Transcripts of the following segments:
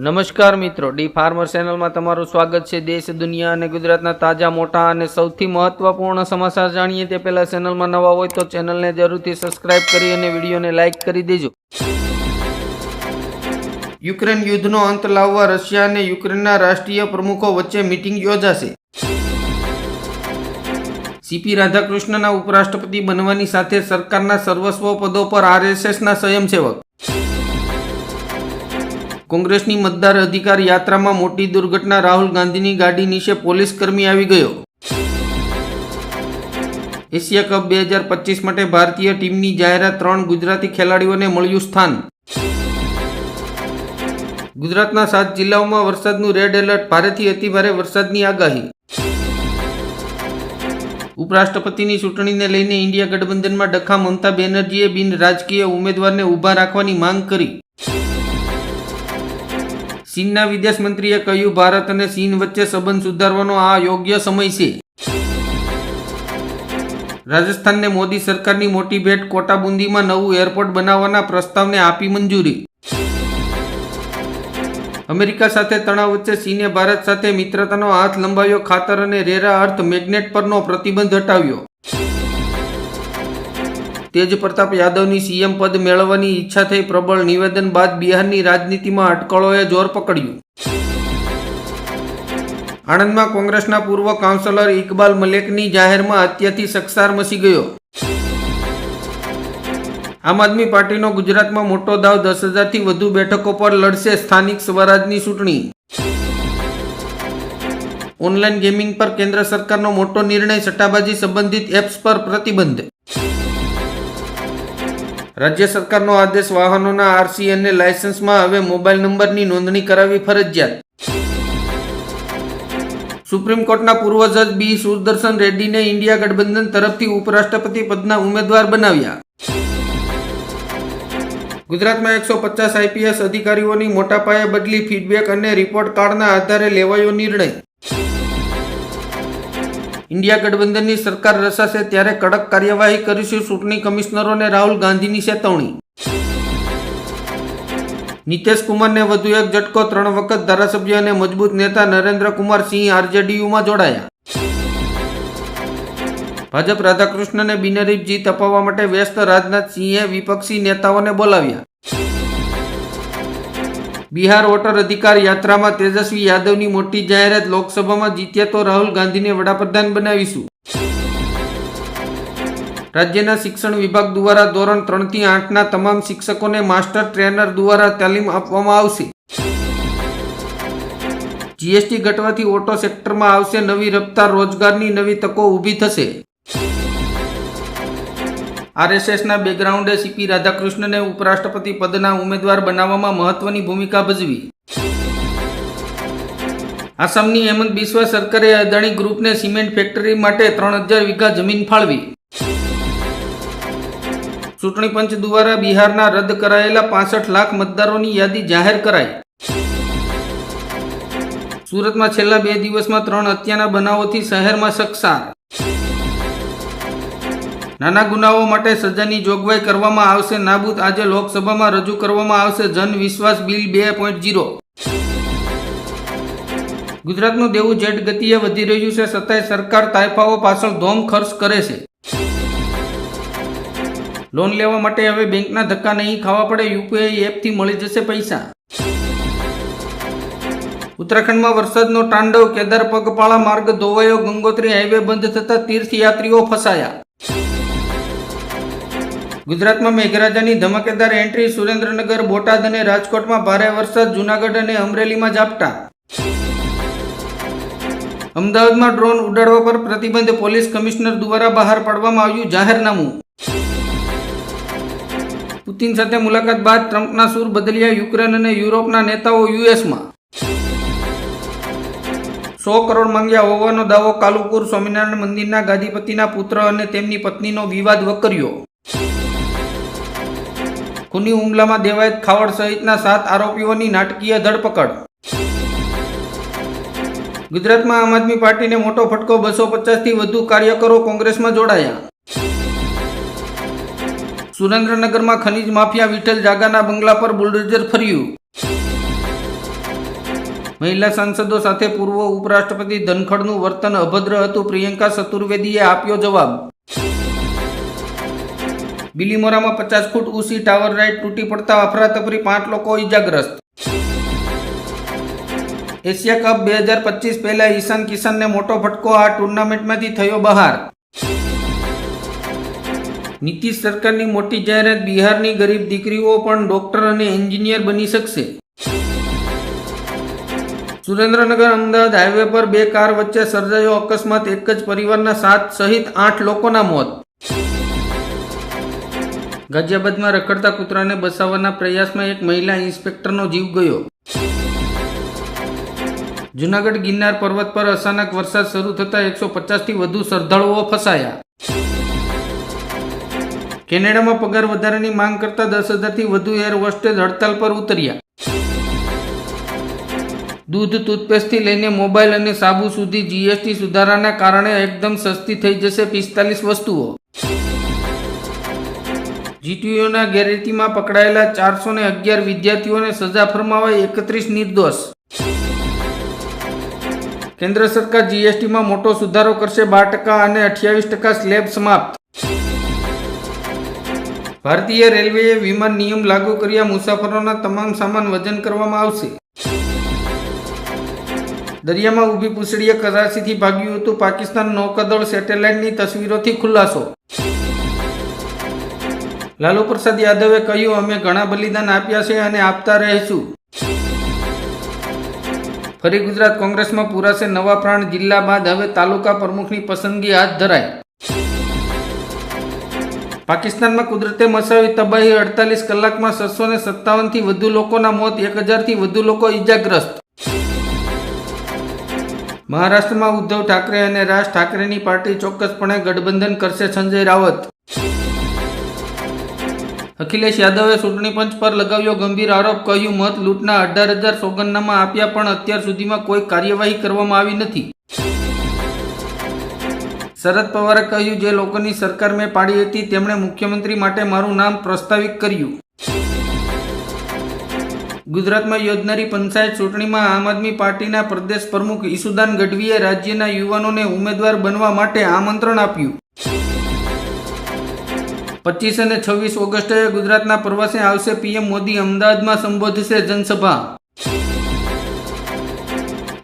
નમસ્કાર મિત્રો, D farmer ચેનલમાં તમારું સ્વાગત છે. દેશ, દુનિયા અને ગુજરાતના તાજા, મોટા અને સૌથી મહત્વપૂર્ણ સમાચાર જાણીએ તે પહેલા ચેનલમાં નવા હોય તો ચેનલને જરૂરથી સબસ્ક્રાઇબ કરી અને વિડીયોને લાઇક કરી દેજો. યુક્રેન યુદ્ધનો અંત લાવવા રશિયા અને યુક્રેનના રાષ્ટ્રીય પ્રમુખો વચ્ચે મીટિંગ યોજાશે. સીપી રાધાકૃષ્ણના ઉપરાષ્ટ્રપતિ બનવાની સાથે સરકારના સર્વસ્વ પદો પર આરએસએસના સ્વયંસેવક કોંગ્રેસની મતદાર અધિકાર યાત્રામાં મોટી દુર્ઘટના. રાહુલ ગાંધીની ગાડી નીચે પોલીસ કર્મી આવી ગયો. એશિયા કપ બે હજાર પચીસ માટે ભારતીય ટીમની જાહેરાત ત્રણ ગુજરાતી ખેલાડીઓને મળ્યું સ્થાન. ગુજરાતના સાત જિલ્લાઓમાં વરસાદનું રેડ એલર્ટ. ભારેથી અતિભારે વરસાદની આગાહી. ઉપરાષ્ટ્રપતિની ચૂંટણીને લઈને ઇન્ડિયા ગઠબંધનમાં ડખા મમતા બેનર્જીએ બિન રાજકીય ઉમેદવારને ઊભા રાખવાની માંગ કરી. ચીનના વિદેશ મંત્રીએ કહ્યું, ભારત અને ચીન વચ્ચે સંબંધ સુધારવાનો આ યોગ્ય સમય છે. રાજસ્થાનને મોદી સરકારની મોટી ભેટ કોટાબુંદીમાં નવું એરપોર્ટ બનાવવાના પ્રસ્તાવને આપી મંજૂરી. અમેરિકા સાથે તણાવ વચ્ચે ચીને ભારત સાથે મિત્રતાનો હાથ લંબાવ્યો, ખાતર અને રેરા અર્થ મેગ્નેટ પરનો પ્રતિબંધ હટાવ્યો. તેજ પ્રતાપ યાદવની સીએમ પદ મેળવવાની ઈચ્છા થઈ પ્રબળ નિવેદન બાદ બિહારની રાજનીતિમાં અટકળોએ જોર પકડ્યું. આણંદમાં કોંગ્રેસના પૂર્વ કાઉન્સિલર ઇકબાલ મલેકની જાહેરમાં હત્યાથી સકસાર મસી ગયો. આમ આદમી પાર્ટીનો ગુજરાતમાં મોટો દાવ દસ હજારથી વધુ બેઠકો પર લડશે સ્થાનિક સ્વરાજની ચૂંટણી. ઓનલાઈન ગેમિંગ પર કેન્દ્ર સરકારનો મોટો નિર્ણય સટ્ટાબાજી સંબંધિત એપ્સ પર પ્રતિબંધ. રાજ્ય સરકારનો આદેશ વાહનોના આરસી અને લાયસન્સમાં હવે મોબાઈલ નંબરની નોંધણી કરાવવી ફરજિયાત. સુપ્રીમ કોર્ટના પૂર્વ જજ બી સુદર્શન રેડ્ડીને ઇન્ડિયા ગઠબંધન તરફથી ઉપરાષ્ટ્રપતિ પદના ઉમેદવાર બનાવ્યા. ગુજરાતમાં એકસો પચાસ આઈપીએસ અધિકારીઓની મોટા પાયે બદલી ફીડબેક અને રિપોર્ટ કાર્ડના આધારે લેવાયો નિર્ણય. ઇન્ડિયા ગઠબંધનની સરકાર રચાશે ત્યારે કડક કાર્યવાહી કરીશું ચૂંટણી કમિશનરોને રાહુલ ગાંધીની ચેતવણી. નીતિશ કુમારને વધુ એક ઝટકો ત્રણ વખત ધારાસભ્ય અને મજબૂત નેતા નરેન્દ્ર કુમાર સિંહ આરજેડીયુમાં જોડાયા. ભાજપ રાધાકૃષ્ણને બિનરીફ જીત અપાવવા માટે વ્યસ્ત રાજનાથ સિંહે વિપક્ષી નેતાઓને બોલાવ્યા. બિહાર વોટર અધિકાર યાત્રામાં તેજસ્વી યાદવની મોટી જાહેરાત લોકસભામાં જીત્યા તો રાહુલ ગાંધીને વડાપ્રધાન બનાવીશું. રાજ્યના શિક્ષણ વિભાગ દ્વારા ધોરણ ત્રણથી આઠના તમામ શિક્ષકોને માસ્ટર ટ્રેનર દ્વારા તાલીમ આપવામાં આવશે. જીએસટી ઘટવાથી ઓટો સેક્ટરમાં આવશે નવી રફતાર રોજગારની નવી તકો ઊભી થશે. આરએસએસના બેકગ્રાઉન્ડે સીપી રાધાકૃષ્ણને ઉપરાષ્ટ્રપતિ પદના ઉમેદવાર બનાવવામાં મહત્વની ભૂમિકા ભજવી. આસામની હેમંત બિસ્વા સરકારે અદાણી ગ્રુપને સિમેન્ટ ફેક્ટરી માટે ત્રણ હજાર વીઘા જમીન ફાળવી. ચૂંટણી પંચ દ્વારા બિહારના રદ કરાયેલા પાસઠ લાખ મતદારોની યાદી જાહેર કરાઈ. સુરતમાં છેલ્લા બે દિવસમાં ત્રણ હત્યાના બનાવોથી શહેરમાં સકસાર. નાના ગુનાઓ માટે સજાની જોગવાઈ કરવામાં આવશે. નાબૂદ આજે લોકસભામાં રજૂ કરવામાં આવશે. જન વિશ્વાસ બિલ બે પોઈન્ટ જીરો ગુજરાતનું દેવું જેટ ગતિએ વધી રહ્યું છે. છતાંય સરકાર તાયફાઓ પાછળ ધોમ ખર્ચ કરે છે. લોન લેવા માટે હવે બેંકના ધક્કા નહીં. ખાવા પડે યુપીઆઈ એપથી મળી જશે પૈસા. ઉત્તરાખંડમાં વરસાદનો તાંડવ. કેદાર પગપાળા માર્ગ ધોવાયો. ગંગોત્રી હાઈવે બંધ થતા તીર્થયાત્રીઓ ફસાયા. ગુજરાતમાં મેઘરાજાની ધમાકેદાર એન્ટ્રી સુરેન્દ્રનગર, બોટાદ અને રાજકોટમાં ભારે વરસાદ, જૂનાગઢ અને અમરેલીમાં ઝાપટા. અમદાવાદમાં ડ્રોન ઉડાડવા પર પ્રતિબંધ પોલીસ કમિશનર દ્વારા બહાર પાડવામાં આવ્યું જાહેરનામું. પુતિન સાથે મુલાકાત બાદ ટ્રમ્પના સૂર બદલ્યા યુક્રેન અને યુરોપના નેતાઓ યુએસમાં. સો કરોડ માંગ્યા હોવાનો દાવો કાલુપુર સ્વામિનારાયણ મંદિરના ગાદીપતિના પુત્ર અને તેમની પત્નીનો વિવાદ વકર્યો. ખૂની હુમલામાં દેવાયત ખાવડ સહિતના સાત આરોપીઓની નાટકીય ધરપકડ. ગુજરાતમાં આમ આદમી પાર્ટીને મોટો ફટકો બસો પચાસથી વધુ કાર્યકરો કોંગ્રેસમાં જોડાયા. સુરેન્દ્રનગરમાં ખનીજ માફિયા વિઠ્ઠલ જાગાના બંગલા પર બુલડોઝર ફર્યું. મહિલા સાંસદો સાથે પૂર્વ ઉપરાષ્ટ્રપતિ ધનખડનું વર્તન અભદ્ર હતું, પ્રિયંકા ચતુર્વેદીએ આપ્યો જવાબ. બિલીમોરામાં પચાસ ફૂટ ઊંચી ટાવર રાઇડ તૂટી પડતા અફરાતફરી પાંચ લોકો ઇજાગ્રસ્ત એશિયા કપ બે હજાર પચીસ પહેલા ઈશાન કિશનને મોટો ફટકો આ ટુર્નામેન્ટમાંથી થયો બહાર. નીતિશ સરકારની મોટી જાહેરાત બિહારની ગરીબ દીકરીઓ પણ ડોક્ટર અને એન્જિનિયર બની શકશે. સુરેન્દ્રનગર અમદાવાદ હાઈવે પર બે કાર વચ્ચે સર્જાયો અકસ્માત, એક જ પરિવારના સાત સહિત આઠ લોકોના મોત. ગાઝિયાબાદમાં રખડતા કૂતરાને બસાવવાના પ્રયાસમાં એક મહિલા ઇન્સ્પેક્ટરનો જીવ ગયો. જુનાગઢ ગિરનાર પર્વત પર અચાનક વરસાદ શરૂ થતાં એકસો પચાસથી વધુ શ્રદ્ધાળુઓ ફસાયા. કેનેડામાં પગાર વધારાની માંગ કરતા દસ હજારથી વધુ એર હોસ્ટેજ હડતાલ પર ઉતર્યા. દૂધ, ટૂથપેસ્ટથી લઈને મોબાઈલ અને સાબુ સુધી જીએસટી સુધારાના કારણે એકદમ સસ્તી થઈ જશે પિસ્તાલીસ વસ્તુઓ. જીટીયુના ગેરેટીમાં પકડાયેલા ચારસો ને અગિયાર વિદ્યાર્થીઓને સજા ફરમાવાય એકત્રીસ નિર્દોષ. કેન્દ્ર સરકાર જીએસટીમાં મોટો સુધારો કરશે બાર ટકા અને અઠ્યાવીસ ટકા સ્લેબ સમાપ્ત. ભારતીય રેલવેએ વિમાન નિયમ લાગુ કર્યા મુસાફરોના તમામ સામાન વજન કરવામાં આવશે. દરિયામાં ઊભી પૂછડીએ કરાચીથી ભાગ્યું હતું પાકિસ્તાન નૌકાદળ સેટેલાઇટની તસવીરોથી ખુલાસો. લાલુ પ્રસાદ યાદવે કહ્યું, અમે ઘણા બલિદાન આપ્યા છે અને આપતા રહીશું. ફરી ગુજરાત કોંગ્રેસમાં પૂરાશે નવા પ્રાણ જિલ્લા બાદ હવે તાલુકા પ્રમુખની પસંદગી હાથ ધરાય પાકિસ્તાનમાં કુદરતે મચાવી તબાહી અડતાલીસ કલાકમાં છસો ને સત્તાવનથી વધુ લોકોના મોત, એક હજારથી વધુ લોકો ઇજાગ્રસ્ત મહારાષ્ટ્રમાં ઉદ્ધવ ઠાકરે અને રાજ ઠાકરેની પાર્ટી ચોક્કસપણે ગઠબંધન કરશે સંજય રાવત. અખિલેશ યાદવે ચૂંટણી પંચ પર લગાવ્યો ગંભીર આરોપ, કહ્યું, મત લૂંટના અઢાર હજાર સોગંદનામા આપ્યા પણ અત્યાર સુધીમાં કોઈ કાર્યવાહી કરવામાં આવી નથી. શરદ પવારે કહ્યું, જે લોકોની સરકાર મેં પાડી હતી તેમણે મુખ્યમંત્રી માટે મારું નામ પ્રસ્તાવિત કર્યું. ગુજરાતમાં યોજનારી પંચાયત ચૂંટણીમાં આમ આદમી પાર્ટીના પ્રદેશ પ્રમુખ ઈસુદાન ગઢવીએ રાજ્યના યુવાનોને ઉમેદવાર બનવા માટે આમંત્રણ આપ્યું. પચીસ અને છવ્વીસ ઓગસ્ટે ગુજરાતના પ્રવાસે આવશે પીએમ મોદી અમદાવાદમાં સંબોધશે જનસભા.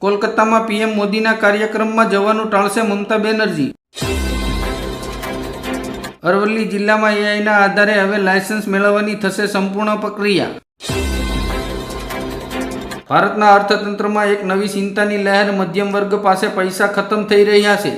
કોલકાતામાં પીએમ મોદીના કાર્યક્રમમાં જવાનું ટાળશે મમતા બેનર્જી. અરવલ્લી જિલ્લામાં એઆઈના આધારે હવે લાયસન્સ મેળવવાની થશે સંપૂર્ણ પ્રક્રિયા. ભારતના અર્થતંત્રમાં એક નવી ચિંતાની લહેર મધ્યમ વર્ગ પાસે પૈસા ખતમ થઈ રહ્યા છે.